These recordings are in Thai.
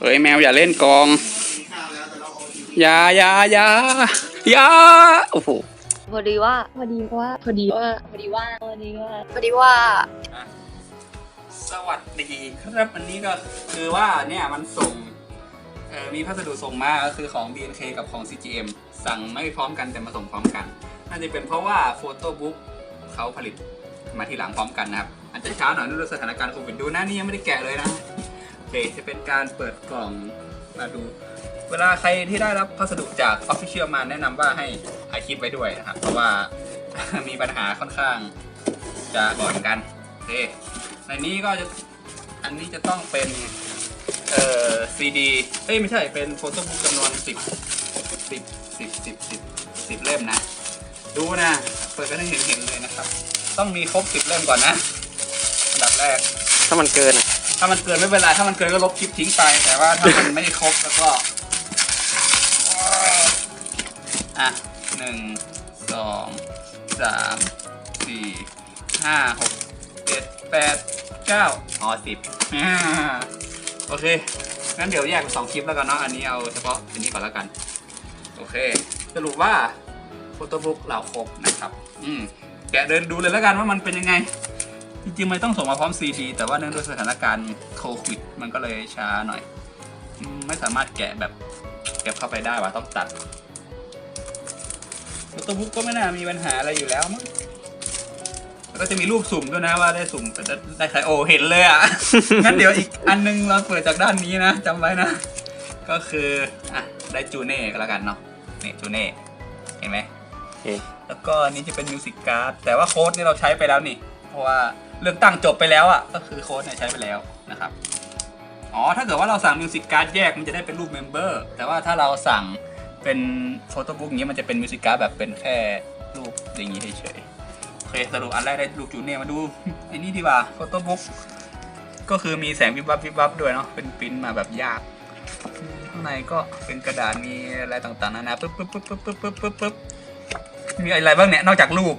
เฮ้ยแมวอย่าเล่นกองอย่าอย่าอย่าอย่าโอ้โหพอดีว่าพอดีว่าพอดีว่าพอดีว่าพอดีว่าพอดีว่า สวัสดีครับอันนี้ก็คือว่าเนี่ยมันส่งเอ่อมีพัสดุส่งมาก็คือของ BNK กับของ CGM สั่งไม่พร้อมกันแต่มาส่งพร้อมกันน่าจะเป็นเพราะว่าโฟโต้บุ๊กเขาผลิตมาทีหลังพร้อมกันนะครับอาจจะช้าหน่อยด้วยสถานการณ์โควิดดูนะนี่ยังไม่ได้แกะเลยนะ โอเคจะเป็นการเปิดกล่องมาดู เวลาใครที่ได้รับพัสดุจาก Official มาแนะนำว่าให้ถ่าคลิปไว้ด้วยนะครับ เพราะว่ามีปัญหาค่อนข้างจะบ่อยเหมือนกันโอเคในนี้ก็จะอันนี้จะต้องเป็น เอ่อซีดีเอ้ยไม่ใช่เป็นโฟโต้บุ๊กจำนวนสิบสิบสิบสิบสิบสิบเล่มนะ ดูนะ เปิดกันให้เห็นเห็นๆเลยนะครับ ต้องมีครบสิบเล่มก่อนนะอันดับแรก ถ้ามันเกินอะ ถ้ามันเกินไม่เป็นไรถ้ามันเกินก็ลบคลิปทิ้งไป แต่ว่าถ้ามันไม่ครบแล้วก็ อะหนึ่งสองสามสี่ห้าหกเจ็ดแปดเก้าอ๋อสิบอ่าโอเคงั้นเดี๋ยวแยกเป็นสองคลิปแล้วกันเนาะอันนี้เอาเฉพาะอันนี้ก่อนแล้วกัน โอเค สรุปว่าโฟโต้บุ๊กเราครบนะครับ อืมแกะเดินดูเลยแล้วกันว่ามันเป็นยังไง จริงๆมันต้องส่งมาพร้อมซีดีแต่ว่าเนื่องด้วยสถานการณ์โควิดมันก็เลยช้าหน่อยอืมไม่สามารถแกะแบบเก็บเข้าไปได้ว่ะต้องตัดโฟโต้บุ๊กก็ไม่น่ามีปัญหาอะไรอยู่แล้วมั้งแล้วก็จะมีรูปสุ่มด้วยนะว่าได้สุ่มได้ได้ใครโอ้เห็นเลยอะ งั้นเดี๋ยวอีกอันนึงเราเปิดจากด้านนี้นะจำไว้นะ ก็คืออะได้จูเน่ก็แล้วกันเนาะนี่จูเน่เห็นไหมเอ๊ะแล้วก็อันนี้จะเป็นมิวสิกการ์ดแต่ว่าโค้ดนี่เราใช้ไปแล้วนี่ เพราะว่า เลือกตั้งจบไปแล้วอะก็คือโค้ดใช้ไปแล้วนะครับอ๋อถ้าเกิดว่าเราสั่งมิวสิกการ์ดแยกมันจะได้เป็นรูปเมมเบอร์แต่ว่าถ้าเราสั่งเป็นโฟโต้บุ๊กนี้มันจะเป็นมิวสิกการ์ดแบบเป็นแค่รูปอย่างนี้เฉยโอเคสรุปอันแรกได้รูปจูเนี่มาดูอันนี้ดีกว่าโฟโต้บุ๊กก็คือมีแสงวิบวับวิบวับด้วยเนาะเป็นปริ้นมาแบบยากข้างในก็เป็นกระดาษมีอะไรต่างๆนานาปึ๊บปึ๊บปึ๊บปึ๊บปึ๊บปึ๊บปึ๊บมีอะไรบ้างเนี่ยนอกจากรูป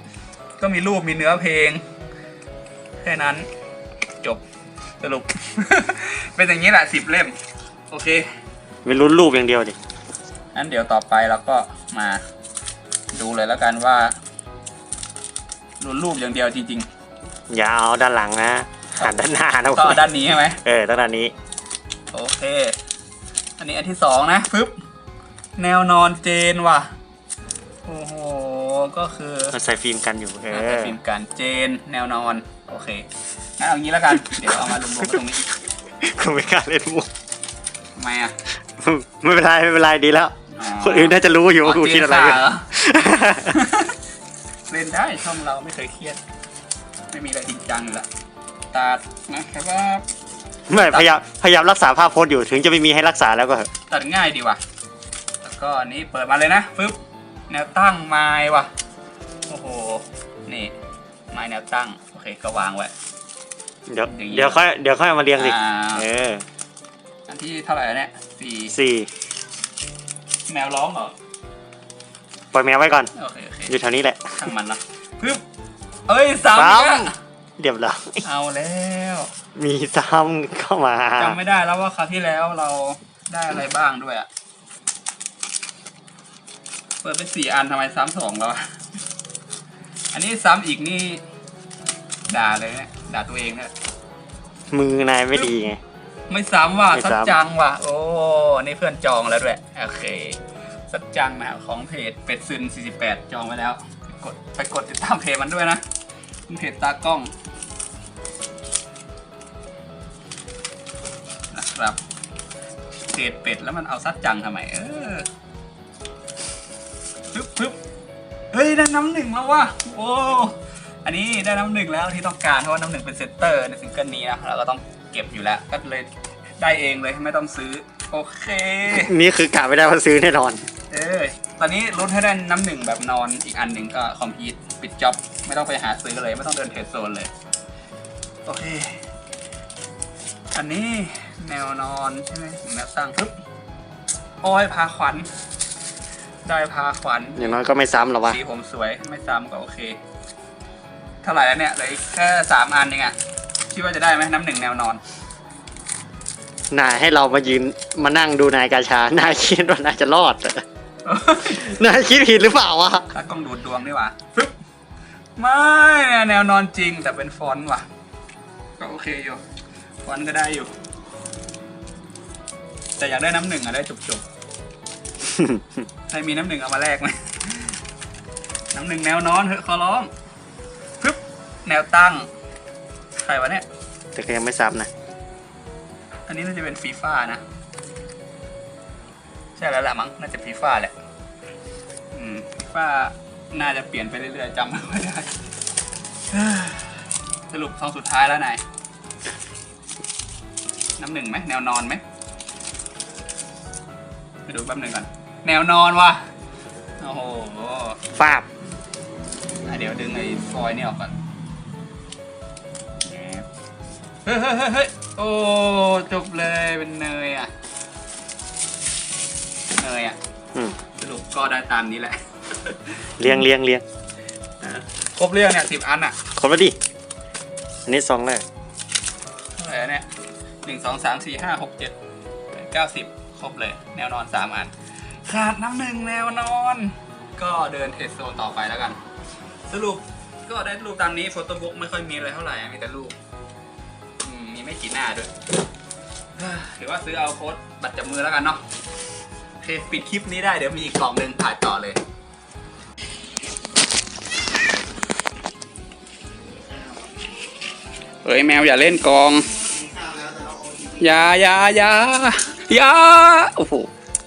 ก็มีรูปมีเนื้อเพลง แค่นั้น จบสรุป เป็นอย่างนี้แหละสิบเล่ม โอเคไม่ลุ้นรูปอย่างเดียวดิงั้นเดี๋ยวต่อไปเราก็มาดูเลยแล้วกันว่ารุนรูปอย่างเดียวจริง อย่าเอาด้านหลังนะหันด้านหน้านะๆต้องเอาด้านนี้ใช่ไหม เออด้านหน้านี้ โอเค อันนี้อันที่สองนะปึ๊บ แนวนอนเจนว่ะ โอ้โห ก็คือมันใส่ฟิล์มกันอยู่เออะแต่อฟิล์มกันเจนแนวนอน โอเค งั้นเอางี้แล้วกัน เดี๋ยวเอามารวมๆกันตรงนี้กูไม่กล้าเล่นมุก ทำไมอะไม่เป็นไรไม่เป็นไรดีแล้ว คนอื่นน่าจะรู้อยู่ว่ากูคิดอะไรอยู่เจนขาเหเล่นได้ช่องเราไม่เคยเครียด ไม่มีอะไรจริงจังอยู่ละตัดนะครับว่าไม่พยายามพยายามรักษาภาพโพสต์อยู่ถึงจะไม่มีให้รักษาแล้วก็เถอะตัดง่ายดีว่ะ แล้วก็อันนี้เปิดมาเลยนะฟึบแนวตั้งไม้ว่ะ โอ้โห นี่ไม้แนวตั้งโอ เคก็วางไว้ เดี๋ยวอย่างนี้ เดี๋ยวค่อยเดี๋ยวค่อยเอามาเรียงสิ อ่าเอออันที่เท่าไหร่แล้วเนี่ยสี่สี่แมวร้องเหรอปล่อยแมวไว้ก่อน โอเคโอเคอยู่แถวนี้แหละช่างมันเนอะปึ๊บเอ้ยสามสามอีกแล้วเดี๋ยวเราเอาแล้วมีซ้ำเข้ามา จำไม่ได้แล้วว่าคราวที่แล้วเราได้อะไรบ้างด้วยอะเปิดไปสี่อันทำไมซ้ำสองแล้วอะอันนี้ซ้ำอีกนี่ ด่าเลยเนี่ยด่าตัวเองเนี่ยมือนายไม่ดีไง ไม่ซ้ำว่ะไม่สัจซ้ำ จังว่ะ โอ้นี่เพื่อนจองแล้วด้วย โอเคสัจจังนะของเพจเป็ดซึน 48 จองไว้แล้วไปกดไปกดติดตามเพจมันด้วยนะเป็นเพจตากล้องนะครับเพจเป็ดแล้วมันเอาซัดจังทำไม เออปึ๊บปึ๊บเฮ้ยได้น้ำหนึ่งแล้วว่ะโอ้ อันนี้ได้น้ำหนึ่งแล้วที่ต้องการเพราะว่าน้ำหนึ่งเป็นเซตเตอร์ในซิงเกิลนี้นะเราก็ต้องเก็บอยู่แล้ว ก็เลยได้เองเลยไม่ต้องซื้อ โอเค นี่คือกะไม่ได้ว่าซื้อแน่นอน เออตอนนี้ลดให้ได้น้ำหนึ่งแบบนอนอีกอันหนึ่งก็คอมพิวปิดจ็อบไม่ต้องไปหาซื้อเลย ไม่ต้องเดินเทรดโซนเลย โอเค อันนี้แนวนอนใช่ไหมแนวตั้งปึ๊บโอ้ยพาขวัญ ได้พาขวัญอย่างน้อยก็ไม่ซ้ำหรอกวะสีผมสวยไม่ซ้ำก็โอเค เท่าไหร่แล้วเนี่ยเหลืออีกแค่สามอันเองอะคิดว่าจะได้ไหมน้ำหนึ่งแนวนอน นายให้เรามายืนมานั่งดูนายกาชา นายคิดว่านายจะรอดเหรอนายคิดผิดหรือเปล่าวะตากล้องดูดดวงดีกว่าฟึบไม่เนี่ยแนวนอนจริงแต่เป็นฟอนต์ว่ะ ก็โอเคอยู่ ฟอนต์ก็ได้อยู่ แต่อยากได้น้ำหนึ่งอะได้จุกๆ ใครมีน้ำหนึ่งเอามาแลกไหมน้ำหนึ่งแนวนอนเถอะขอร้องฟึบ แนวตั้ง ใครวะเนี่ย แต่ก็ยังไม่ซ้ำนะ อันนี้น่าจะเป็นฟีฟ่านะ ใช่แล้วแหละมั้ง น่าจะฟีฟ่าแหละ อืมฟีฟ่าน่าจะเปลี่ยนไปเรื่อยๆจำไม่ค่อยได้ สรุปซองสุดท้ายแล้วนาย น้ำหนึ่งไหม แนวนอนไหมไปดูแป๊บหนึ่งก่อน แนวนอนว่ะ โอ้โหฟาบอะเดี๋ยวดึงไอ้ฟอยล์นี่ออกก่อน เฮ้ยเฮ้ยเฮ้ยเฮ้ยโอ้ จบเลยเป็นเนยอะ เนยอะอืมสรุปก็ได้ตามนี้แหละเลี้ยงเลี้ยงเลี้ยงครบเรื่องเนี่ยสิบอันอะครบแล้วดิ อันนี้ซองแรกเท่าไหร่อะเนี่ยหนึ่งสองสามสี่ห้าหกเจ็ดแปดเก้าสิบครบเลย แนวนอนสามอัน ขาดน้ำหนึ่งแนวนอน ก็เดินเทสโซนต่อไปแล้วกัน สรุปก็ได้รูปตามนี้โฟโต้บุ๊กไม่ค่อยมีอะไรเท่าไหร่มีแต่รูปอื มีไม่กี่หน้าด้วยเฮ้ยหรือว่าซื้อเอาโค้ดบัตรจับมือแล้วกันเนาะโอเคปิดคลิปนี้ได้เดี๋ยวมีอีกกล่องหนึ่งถ่ายต่อเลยเฮ้ยแมวอย่าเล่นกองอย่าอย่าอย่าอย่าโอ้โห